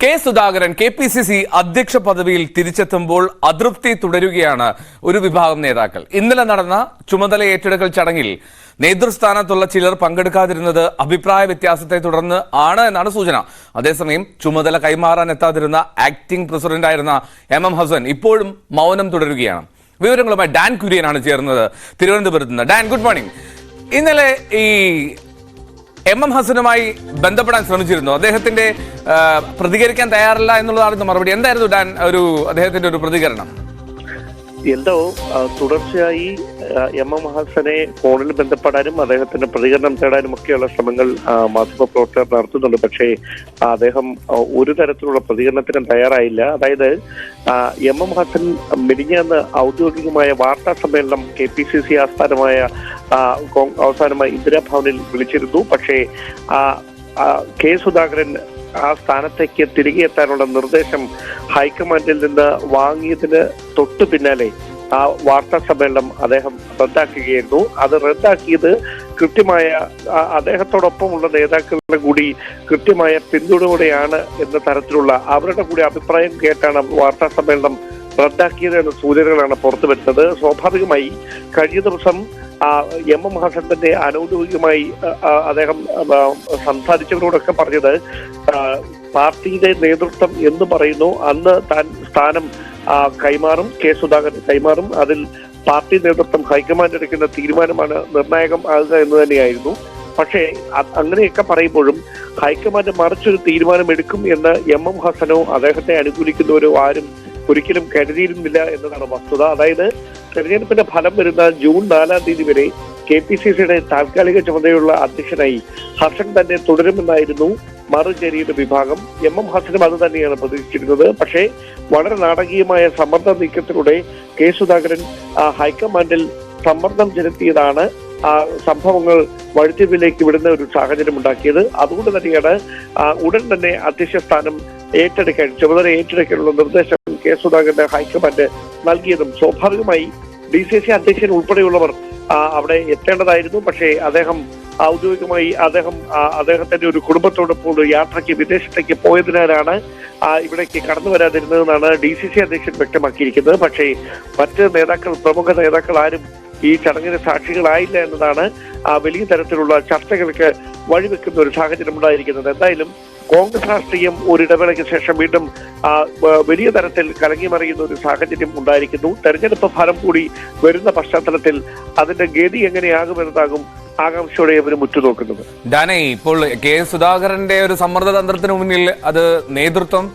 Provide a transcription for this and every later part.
K Sudhakaran K P C C അധ്യക്ഷ പദവിയിൽ തിരിച്ചെത്തുമ്പോൾ അതൃപ്തി തുടരുകയാണ് ഒരു വിഭാഗം നേതാക്കൾ. ഇന്നലെ നടന്ന ചുമതല ഏറ്റെടുക്കൽ ചടങ്ങിൽ നേതൃസ്ഥാനത്തുള്ള ചിലർ പങ്കെടുക്കാതിരുന്നത് അഭിപ്രായ വ്യത്യാസത്തെ തുടർന്ന് ആണ് എന്നാണ് സൂചന. അതേസമയം ചുമതല കൈമാറാൻ എത്താതിരുന്ന ആക്ടിംഗ് പ്രസിഡന്റായിരുന്ന എം എം ഹസൻ ഇപ്പോഴും മൗനം തുടരുകയാണ്. വിവരങ്ങളുമായി ഡാൻ കുര്യനാണ് ചേർന്നത്. തിരുവനന്തപുരത്ത് നിന്ന്. Dan good morning. ഇന്നലെ ഈ എം എം ഹസനുമായി ബന്ധപ്പെടാൻ ശ്രമിച്ചിരുന്നു. അദ്ദേഹത്തിന്റെ പ്രതികരിക്കാൻ തയ്യാറല്ല എന്നുള്ളതായിരുന്നു മറുപടി. എന്തായിരുന്നു ഡാൻ ഒരു അദ്ദേഹത്തിന്റെ ഒരു പ്രതികരണം? എന്തോ തുടർച്ചയായി എം എം ഹാസനെ ഫോണിൽ ബന്ധപ്പെടാനും അദ്ദേഹത്തിന്റെ പ്രതികരണം തേടാനും ഒക്കെയുള്ള ശ്രമങ്ങൾ മാധ്യമപ്രവർത്തകർ നടത്തുന്നുണ്ട്. പക്ഷേ അദ്ദേഹം ഒരു തരത്തിലുള്ള പ്രതികരണത്തിനും തയ്യാറായില്ല. അതായത് എം എം ഹാസൻ മിനിഞ്ഞാന്ന് ഔദ്യോഗികമായ വാർത്താ സമ്മേളനം കെ പി സി സി ആസ്ഥാനമായ അവസാനമായി ഇന്ദിരാഭവനിൽ വിളിച്ചിരുന്നു. പക്ഷേ കെ സുധാകരൻ ആ സ്ഥാനത്തേക്ക് തിരികെ എത്താനുള്ള നിർദ്ദേശം ഹൈക്കമാൻഡിൽ നിന്ന് വാങ്ങിയതിന് തൊട്ടു പിന്നാലെ ആ വാർത്താ സമ്മേളനം അദ്ദേഹം റദ്ദാക്കുകയായിരുന്നു. അത് റദ്ദാക്കിയത് കൃത്യമായ അദ്ദേഹത്തോടൊപ്പമുള്ള നേതാക്കളുടെ കൂടി കൃത്യമായ പിന്തുണയോടെയാണ് എന്ന തരത്തിലുള്ള അവരുടെ കൂടി അഭിപ്രായം കേട്ടാണ് വാർത്താ സമ്മേളനം റദ്ദാക്കിയത് എന്ന സൂചനകളാണ് പുറത്തു വരുന്നത് സ്വാഭാവികമായി കഴിഞ്ഞ ദിവസം എം എം ഹസൻ തന്നെ അനൗദ്യോഗികമായി അദ്ദേഹം സംസാരിച്ചവരോടൊക്കെ പറഞ്ഞത് പാർട്ടിയുടെ നേതൃത്വം എന്ന് പറയുന്നു. അന്ന് താൻ സ്ഥാനം കൈമാറും കെ സുധാകരൻ കൈമാറും. അതിൽ പാർട്ടി നേതൃത്വം ഹൈക്കമാൻഡ് എടുക്കുന്ന തീരുമാനമാണ് നിർണായകം ആകുക എന്ന് തന്നെയായിരുന്നു. പക്ഷേ അങ്ങനെയൊക്കെ പറയുമ്പോഴും ഹൈക്കമാൻഡ് മറിച്ചൊരു തീരുമാനം എടുക്കും എന്ന് എം എം ഹസനോ അദ്ദേഹത്തെ അനുകൂലിക്കുന്നവരോ ആരും ഒരിക്കലും കരുതിയിരുന്നില്ല എന്നതാണ് വസ്തുത. അതായത് തെരഞ്ഞെടുപ്പിന്റെ ഫലം വരുന്ന ജൂൺ നാലാം തീയതി വരെ കെ പി സി സിയുടെ താൽക്കാലിക ചുമതലയുള്ള അധ്യക്ഷനായി ഹസൻ തന്നെ തുടരുമെന്നായിരുന്നു മറുചേരിയുടെ വിഭാഗം. എം എം ഹസനും അത് തന്നെയാണ് പ്രതീക്ഷിച്ചിരുന്നത്. പക്ഷേ വളരെ നാടകീയമായ സമ്മർദ്ദ നീക്കത്തിലൂടെ കെ സുധാകരൻ ഹൈക്കമാൻഡിൽ സമ്മർദ്ദം ചെലുത്തിയതാണ് ആ സംഭവങ്ങൾ വഴുത്തിവിലേക്ക് വിടുന്ന ഒരു സാഹചര്യം ഉണ്ടാക്കിയത്. അതുകൊണ്ട് തന്നെയാണ് ഉടൻ തന്നെ അധ്യക്ഷ സ്ഥാനം ഏറ്റെടുക്കാൻ ചുമതല ഏറ്റെടുക്കാനുള്ള നിർദ്ദേശം കെ സുധാകരന് ഹൈക്കമാൻഡ് നൽകിയതും സ്വാഭാവികമായി ഡി സി സി അധ്യക്ഷൻ ഉൾപ്പെടെയുള്ളവർ അവിടെ എത്തേണ്ടതായിരുന്നു. പക്ഷേ അദ്ദേഹം ഔദ്യോഗികമായി അദ്ദേഹം അദ്ദേഹത്തിന്റെ ഒരു കുടുംബത്തോടൊപ്പം ഒരു യാത്രയ്ക്ക് വിദേശത്തേക്ക് പോയതിനാലാണ് ഇവിടേക്ക് കടന്നു വരാതിരുന്നതെന്നാണ് ഡി സി സി അധ്യക്ഷൻ വ്യക്തമാക്കിയിരിക്കുന്നത്. പക്ഷേ മറ്റ് നേതാക്കൾ പ്രമുഖ നേതാക്കൾ ആരും ഈ ചടങ്ങിന് സാക്ഷികളായില്ല എന്നതാണ് വലിയ തരത്തിലുള്ള ചർച്ചകൾക്ക് വഴിവെക്കുന്ന ഒരു സാഹചര്യം ഉണ്ടായിരിക്കുന്നത്. എന്തായാലും കോൺഗ്രസ് രാഷ്ട്രീയം ഒരിടവേളയ്ക്ക് ശേഷം വീണ്ടും വലിയ തരത്തിൽ കലങ്ങിമറിയുന്ന ഒരു സാഹചര്യം ഉണ്ടായിരിക്കുന്നു. തെരഞ്ഞെടുപ്പ് ഫലം കൂടി വരുന്ന പശ്ചാത്തലത്തിൽ അതിന്റെ ഗതി എങ്ങനെയാകുമെന്നതാകും ആകാംക്ഷയോടെ ഇവർ ഉറ്റുനോക്കുന്നത് ഡാനെ ഇപ്പോൾ കെ സുധാകരന്റെ ഒരു സമ്മർദ്ദ തന്ത്രത്തിന് മുന്നിൽ അത് നേതൃത്വം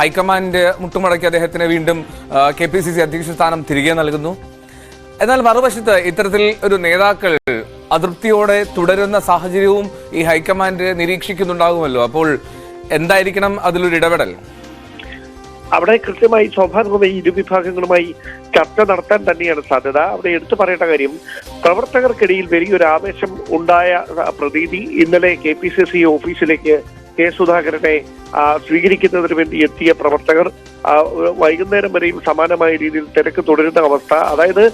ഹൈക്കമാൻഡ് മുട്ടുമടക്കി അദ്ദേഹത്തിന് വീണ്ടും കെ പി സി സി അധ്യക്ഷ സ്ഥാനം തിരികെ നൽകുന്നു. എന്നാൽ മറുവശത്ത് ഇത്തരത്തിൽ ഒരു നേതാക്കൾ അതൃപ്തിയോടെ തുടരുന്ന സാഹചര്യവും ഈ ഹൈക്കമാൻഡ് നിരീക്ഷിക്കുന്നുണ്ടാകുമല്ലോ. അപ്പോൾ എന്തായിരിക്കണം അതിലൊരു ഇടപെടൽ? അവിടെ കൃത്യമായി സ്വാഭാവികമായി ഇരുവിഭാഗങ്ങളുമായി ചർച്ച നടത്താൻ തന്നെയാണ് സാധ്യത. അവിടെ എടുത്തു പറയേണ്ട കാര്യം പ്രവർത്തകർക്കിടയിൽ വലിയൊരു ആവേശം ഉണ്ടായ പ്രതീതി ഇന്നലെ കെ പി സി സി ഓഫീസിലേക്ക് കെ സുധാകരനെ സ്വീകരിക്കുന്നതിന് വേണ്ടി എത്തിയ പ്രവർത്തകർ വൈകുന്നേരം വരെയും സമാനമായ രീതിയിൽ തിരക്ക് തുടരുന്ന അവസ്ഥ. അതായത്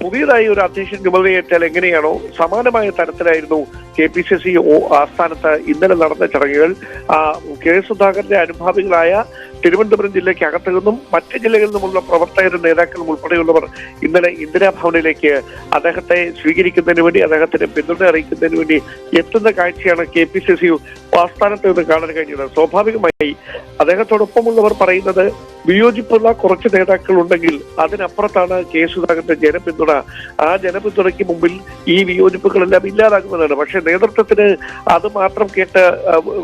പുതിയതായി ഒരു അധ്യക്ഷൻ ചുമതലയേറ്റാൽ എങ്ങനെയാണോ സമാനമായ തരത്തിലായിരുന്നു കെ പി സി സി ആസ്ഥാനത്ത് ഇന്നലെ നടന്ന ചടങ്ങുകൾ. കെ സുധാകരന്റെ അനുഭാവികളായ തിരുവനന്തപുരം ജില്ലയ്ക്ക് അകത്തു നിന്നും മറ്റ് ജില്ലകളിൽ നിന്നുമുള്ള പ്രവർത്തകരും നേതാക്കളും ഉൾപ്പെടെയുള്ളവർ ഇന്നലെ ഇന്ദിരാഭവനിലേക്ക് അദ്ദേഹത്തെ സ്വീകരിക്കുന്നതിന് വേണ്ടി അദ്ദേഹത്തിന് പിന്തുണ അറിയിക്കുന്നതിന് വേണ്ടി എത്തുന്ന കാഴ്ചയാണ് കെ പി സി സി ആസ്ഥാനത്ത് നിന്ന് കാണാൻ കഴിഞ്ഞത്. സ്വാഭാവികമായി അദ്ദേഹത്തോടൊപ്പമുള്ളവർ പറയുന്നത് വിയോജിപ്പുള്ള കുറച്ച് നേതാക്കൾ ഉണ്ടെങ്കിൽ അതിനപ്പുറത്താണ് കെ സുധാകരന്റെ ജനപിന്തുണ. ആ ജനപിന്തുണയ്ക്ക് മുമ്പിൽ ഈ വിയോജിപ്പുകളെല്ലാം ഇല്ലാതാകുന്നതാണ് പക്ഷെ നേതൃത്വത്തിന് അത് മാത്രം കേട്ട്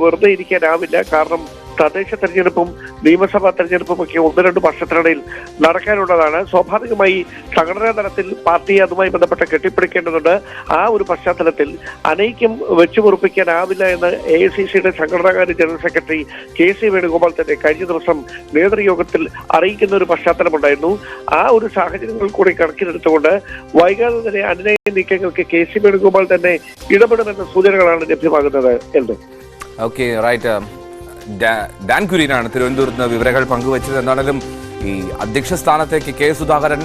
വെറുതെ ഇരിക്കാനാവില്ല. കാരണം തദ്ദേശ തെരഞ്ഞെടുപ്പും നിയമസഭാ തെരഞ്ഞെടുപ്പും ഒക്കെ ഒന്ന് രണ്ട് വർഷത്തിനിടയിൽ നടക്കാനുള്ളതാണ്. സ്വാഭാവികമായി സംഘടനാ തലത്തിൽ പാർട്ടി അതുമായി ബന്ധപ്പെട്ട് കെട്ടിപ്പിടിക്കേണ്ടതുണ്ട്. ആ ഒരു പശ്ചാത്തലത്തിൽ അനേക്കും വെച്ചു പൊറുപ്പിക്കാനാവില്ല എന്ന് എ ഐ സി സിയുടെ സംഘടനാകാര്യ general secretary K C Venugopal തന്നെ കഴിഞ്ഞ ദിവസം നേതൃയോഗത്തിൽ അറിയിക്കുന്ന ഒരു പശ്ചാത്തലമുണ്ടായിരുന്നു. ആ ഒരു സാഹചര്യങ്ങൾ കൂടി കണക്കിലെടുത്തുകൊണ്ട് വൈകാതെ തന്നെ അനുനയ നീക്കങ്ങൾക്ക് കെ സി വേണുഗോപാൽ തന്നെ ഇടപെടുമെന്ന സൂചനകളാണ് ലഭ്യമാകുന്നത്. എന്ന് ഓക്കെ റൈറ്റ് ഡാൻ കുര്യനാണ് തിരുവനന്തപുരത്ത് നിന്ന് വിവരങ്ങൾ പങ്കുവച്ചത്. എന്നാണെങ്കിലും ഈ അധ്യക്ഷ സ്ഥാനത്തേക്ക് കെ സുധാകരൻ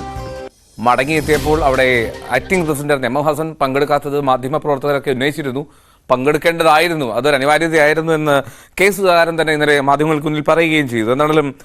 മടങ്ങിയെത്തിയപ്പോൾ അവിടെ ആക്ടിംഗ് പ്രസിഡന്റ് എം ഹസൻ പങ്കെടുക്കാത്തത് മാധ്യമപ്രവർത്തകരൊക്കെ ഉന്നയിച്ചിരുന്നു. പങ്കെടുക്കേണ്ടതായിരുന്നു. അതൊരു അനിവാര്യതയായിരുന്നു എന്ന് കെ സുധാകരൻ തന്നെ ഇന്നലെ മാധ്യമങ്ങൾക്ക് മുന്നിൽ പറയുകയും ചെയ്തു. എന്നാണെങ്കിലും